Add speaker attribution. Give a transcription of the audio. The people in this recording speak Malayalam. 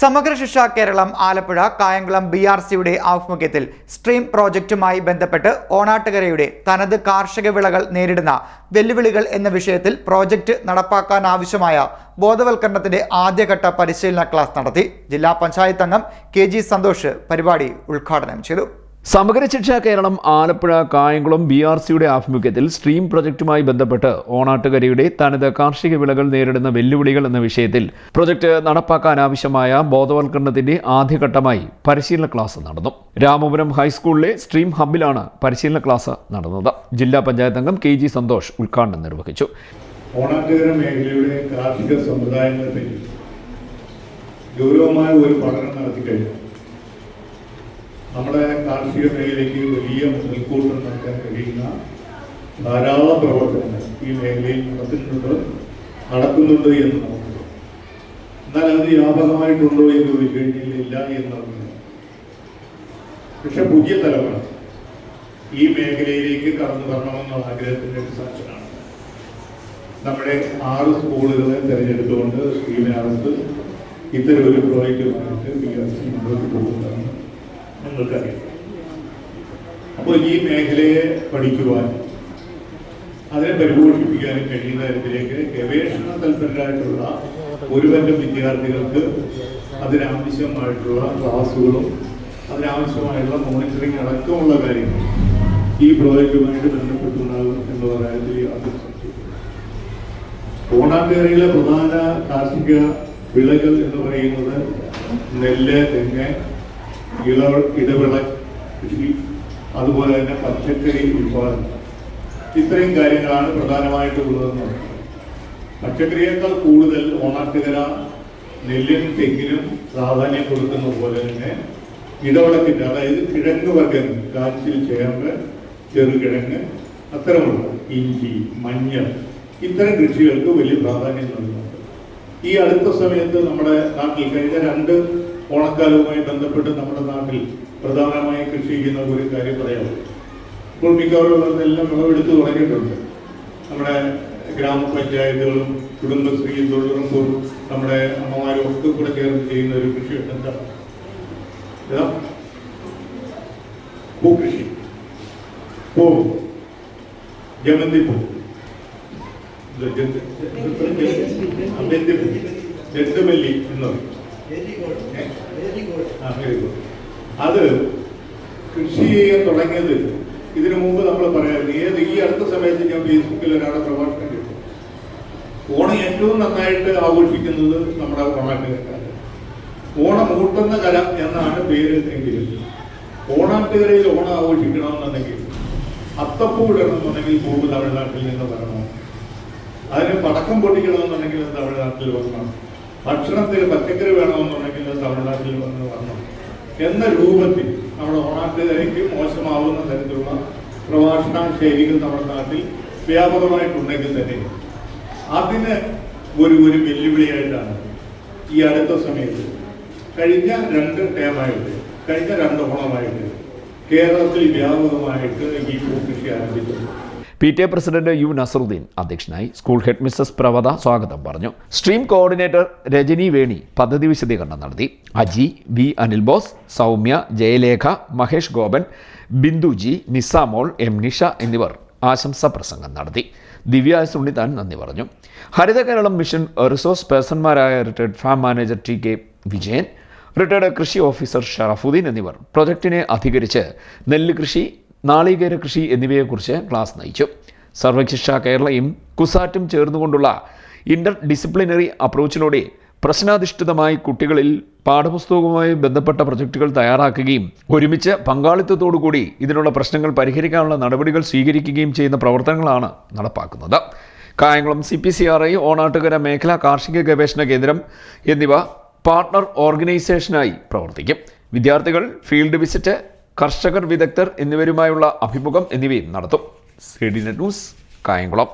Speaker 1: സമഗ്ര ശിക്ഷ കേരളം ആലപ്പുഴ കായംകുളം ബി ആർ സിയുടെ ആഭിമുഖ്യത്തിൽ സ്ട്രീം പ്രോജക്റ്റുമായി ബന്ധപ്പെട്ട് ഓണാട്ടുകരയുടെ തനത് കാർഷിക വിളകൾ നേരിടുന്ന വെല്ലുവിളികൾ എന്ന വിഷയത്തിൽ പ്രോജക്റ്റ് നടപ്പാക്കാനാവശ്യമായ ബോധവൽക്കരണത്തിന്റെ ആദ്യഘട്ട പരിശീലന ക്ലാസ് നടത്തി. ജില്ലാ പഞ്ചായത്ത് അംഗം കെ സന്തോഷ് പരിപാടി ഉദ്ഘാടനം ചെയ്തു.
Speaker 2: സമഗ്ര ശിക്ഷാ കേരളം ആലപ്പുഴ കായംകുളം ബി ആർ സിയുടെ ആഭിമുഖ്യത്തിൽ സ്ട്രീം പ്രൊജക്റ്റുമായി ബന്ധപ്പെട്ട് ഓണാട്ടുകരയുടെ തനത് കാർഷിക വിളകൾ നേരിടുന്ന വെല്ലുവിളികൾ എന്ന വിഷയത്തിൽ പ്രൊജക്ട് നടപ്പാക്കാനാവശ്യമായ ബോധവൽക്കരണത്തിന്റെ ആദ്യഘട്ടമായി പരിശീലന ക്ലാസ് നടന്നു. രാമപുരം ഹൈസ്കൂളിലെ സ്ട്രീം ഹബിലാണ് പരിശീലന ക്ലാസ് നടന്നത്. ജില്ലാ പഞ്ചായത്ത് അംഗം കെ ജി സന്തോഷ് ഉദ്ഘാടനം നിർവഹിച്ചു.
Speaker 3: ഓണാട്ടുകര മേഖലയുടെ കാർഷിക സമ്പ്രദായങ്ങളെ ഗൗരവമായ ഒരു പഠനം നടത്തി നമ്മുടെ കാർഷിക മേഖലയ്ക്ക് വലിയ മുതൽക്കൂട്ടം നൽകാൻ കഴിയുന്ന ധാരാളം പ്രവർത്തനങ്ങൾ ഈ മേഖലയിൽ നടത്തുന്നുണ്ട് നടക്കുന്നുണ്ട് എന്ന് നമുക്ക് എന്നാൽ അത് വ്യാപകമായിട്ടുണ്ടോ എന്ന് ചോദിച്ചു കഴിഞ്ഞാൽ എന്നറിഞ്ഞു പക്ഷെ പുതിയ തലമുറ ഈ മേഖലയിലേക്ക് കടന്നു വരണമെന്നുള്ള ആഗ്രഹത്തിന്റെ അടിസ്ഥാനത്തിലാണ് നമ്മുടെ ആറ് സ്കൂളുകളെ തിരഞ്ഞെടുത്തുകൊണ്ട് സ്കീമിനകത്ത് ഇത്തരം ഒരു പ്രോജക്റ്റ് എസ് സി മുന്നോട്ട് പോകുന്നതാണ് നിങ്ങൾക്കറിയാം അപ്പോൾ ഈ മേഖലയെ പഠിക്കുവാൻ അതിനെ പരിപോഷിപ്പിക്കാനും കഴിയുന്ന തരത്തിലേക്ക് ഗവേഷണ തൽപരരായിട്ടുള്ള ഒരു പറ്റം വിദ്യാർത്ഥികൾക്ക് അതിനാവശ്യമായിട്ടുള്ള ക്ലാസ്സുകളും അതിനാവശ്യമായിട്ടുള്ള മോണിറ്ററിംഗ് അടക്കമുള്ള കാര്യങ്ങൾ ഈ പ്രോജക്റ്റുമായിട്ട് ബന്ധപ്പെട്ടുണ്ടാകും എന്നുള്ള കാര്യത്തിൽ. ഓണാട്ടുകരയിലെ പ്രധാന കാർഷിക വിളകൾ എന്ന് പറയുന്നത് നെല്ല് തെങ്ങ് ഇള ഇടവിള കൃഷി അതുപോലെ തന്നെ പച്ചക്കറി ഉൽപാദനം. ഇത്രയും കാര്യങ്ങളാണ് പ്രധാനമായിട്ട് ഉള്ളതെന്ന് പച്ചക്കറിയേക്കാൾ കൂടുതൽ ഓണാട്ടുകര നെല്ലിനും തെങ്ങിനും പ്രാധാന്യം കൊടുക്കുന്ന പോലെ തന്നെ ഇടവിളക്കിന്റെ അതായത് കിഴങ്ങ് വർഗം കാച്ചിൽ ചേമ്പ് ചെറുകിഴങ്ങ് അത്തരമുള്ള ഇഞ്ചി മഞ്ഞൾ ഇത്തരം കൃഷികൾക്ക് വലിയ പ്രാധാന്യം നൽകുന്നുണ്ട്. ഈ അടുത്ത സമയത്ത് നമ്മുടെ നാട്ടിൽ കഴിഞ്ഞ രണ്ട് ഓണക്കാലവുമായി ബന്ധപ്പെട്ട് നമ്മുടെ നാട്ടിൽ പ്രധാനമായും കൃഷി ചെയ്യുന്ന ഒരു കാര്യം പറയാമോ ഇപ്പോൾ മിക്കവാറും എല്ലാം വിളവെടുത്ത് തുടങ്ങിയിട്ടുണ്ട്. നമ്മുടെ ഗ്രാമപഞ്ചായത്തുകളും കുടുംബശ്രീ തൊഴിലുറപ്പും നമ്മുടെ അമ്മമാരും ഒക്കെ കൂടെ ചേർന്ന് ചെയ്യുന്ന ഒരു കൃഷി എന്താ? പൂക്കൃഷി. പൂ. ജമന്തി പൂ. ജന്തുമല്ലി എന്ന് പറയും അത് കൃഷി ചെയ്യാൻ തുടങ്ങിയത് ഇതിനു മുമ്പ് നമ്മൾ പറയാറുണ്ട്. ഏത് ഈ അടുത്ത സമയത്ത് ഞാൻ ഫേസ്ബുക്കിൽ ഒരാളെ പ്രഭാഷണം കേട്ടു. ഓണം ഏറ്റവും നന്നായിട്ട് ആഘോഷിക്കുന്നത് നമ്മുടെ ഓണാട്ടുകാരാണ്. ഓണം ഊട്ടുന്ന കല എന്നാണ് പേര് എങ്കിലും ഓണാട്ടുകരയിൽ ഓണം ആഘോഷിക്കണമെന്നുണ്ടെങ്കിൽ അത്തപ്പൂ ഇടണമെന്നുണ്ടെങ്കിൽ പൂവ് തമിഴ്നാട്ടിൽ നിന്ന് വരണം. അതിന് പടക്കം പൊട്ടിക്കണമെന്നുണ്ടെങ്കിൽ തമിഴ്നാട്ടിൽ വരണം. ഭക്ഷണത്തിൽ പച്ചക്കറി വേണമെന്നുണ്ടെങ്കിൽ തമിഴ്നാട്ടിൽ വന്ന് വരണം എന്ന രൂപത്തിൽ നമ്മുടെ ഓണാട്ടുകാരയ്ക്ക് മോശമാവുന്ന തരത്തിലുള്ള പ്രഭാഷണ ശൈലികൾ നമ്മുടെ നാട്ടിൽ വ്യാപകമായിട്ടുണ്ടെങ്കിൽ തന്നെ അതിന് ഒരു ഒരു വെല്ലുവിളിയായിട്ടാണ് ഈ അടുത്ത സമയത്ത് കഴിഞ്ഞ രണ്ട് ടേമായിട്ട് കഴിഞ്ഞ രണ്ട് ഓണമായിട്ട് കേരളത്തിൽ വ്യാപകമായിട്ട് ഈ പൂക്കൃഷി ആരംഭിച്ചത്.
Speaker 2: P T A president U Nasaruddin അധ്യക്ഷനായി സ്കൂൾ ഹെഡ് മിസ്സസ് പ്രവത സ്വാഗതം പറഞ്ഞു. സ്ട്രീം കോർഡിനേറ്റർ രജനി വേണി പദ്ധതി വിശദീകരണം നടത്തി. അജി വി അനിൽ ബോസ് സൗമ്യ ജയലേഖ മഹേഷ് ഗോപൻ ബിന്ദുജി നിസാമോൾ എം നിഷ എന്നിവർ ആശംസാ പ്രസംഗം നടത്തി. ദിവ്യ സുണിതാൻ നന്ദി പറഞ്ഞു. Haritha Keralam mission resource പേഴ്സൺമാരായ retired farm manager T K Vijayan retired കൃഷി ഓഫീസർ ഷറഫുദ്ദീൻ എന്നിവർ പ്രൊജക്ടിനെ അധികരിച്ച് നെല്ല് കൃഷി നാളികേര കൃഷി എന്നിവയെക്കുറിച്ച് ക്ലാസ് നയിച്ചു. സർവശിക്ഷ കേരളയും കുസാറ്റും ചേർന്നുകൊണ്ടുള്ള ഇന്റർ ഡിസിപ്ലിനറി അപ്രോച്ചിലൂടെ പ്രശ്നാധിഷ്ഠിതമായി കുട്ടികളിൽ പാഠപുസ്തകവുമായി ബന്ധപ്പെട്ട പ്രൊജക്റ്റുകൾ തയ്യാറാക്കുകയും ഒരുമിച്ച് പങ്കാളിത്തത്തോടുകൂടി ഇതിനുള്ള പ്രശ്നങ്ങൾ പരിഹരിക്കാനുള്ള നടപടികൾ സ്വീകരിക്കുകയും ചെയ്യുന്ന പ്രവർത്തനങ്ങളാണ് നടപ്പാക്കുന്നത്. Kayamkulam C P C R I Onattukara മേഖലാ കാർഷിക ഗവേഷണ കേന്ദ്രം എന്നിവ പാർട്ണർ ഓർഗനൈസേഷനായി പ്രവർത്തിക്കും. വിദ്യാർത്ഥികൾ ഫീൽഡ് വിസിറ്റ് കർഷകർ വിദഗ്ധർ എന്നിവരുമായുള്ള അഭിമുഖം എന്നിവയും നടത്തും. C D news Kayamkulam.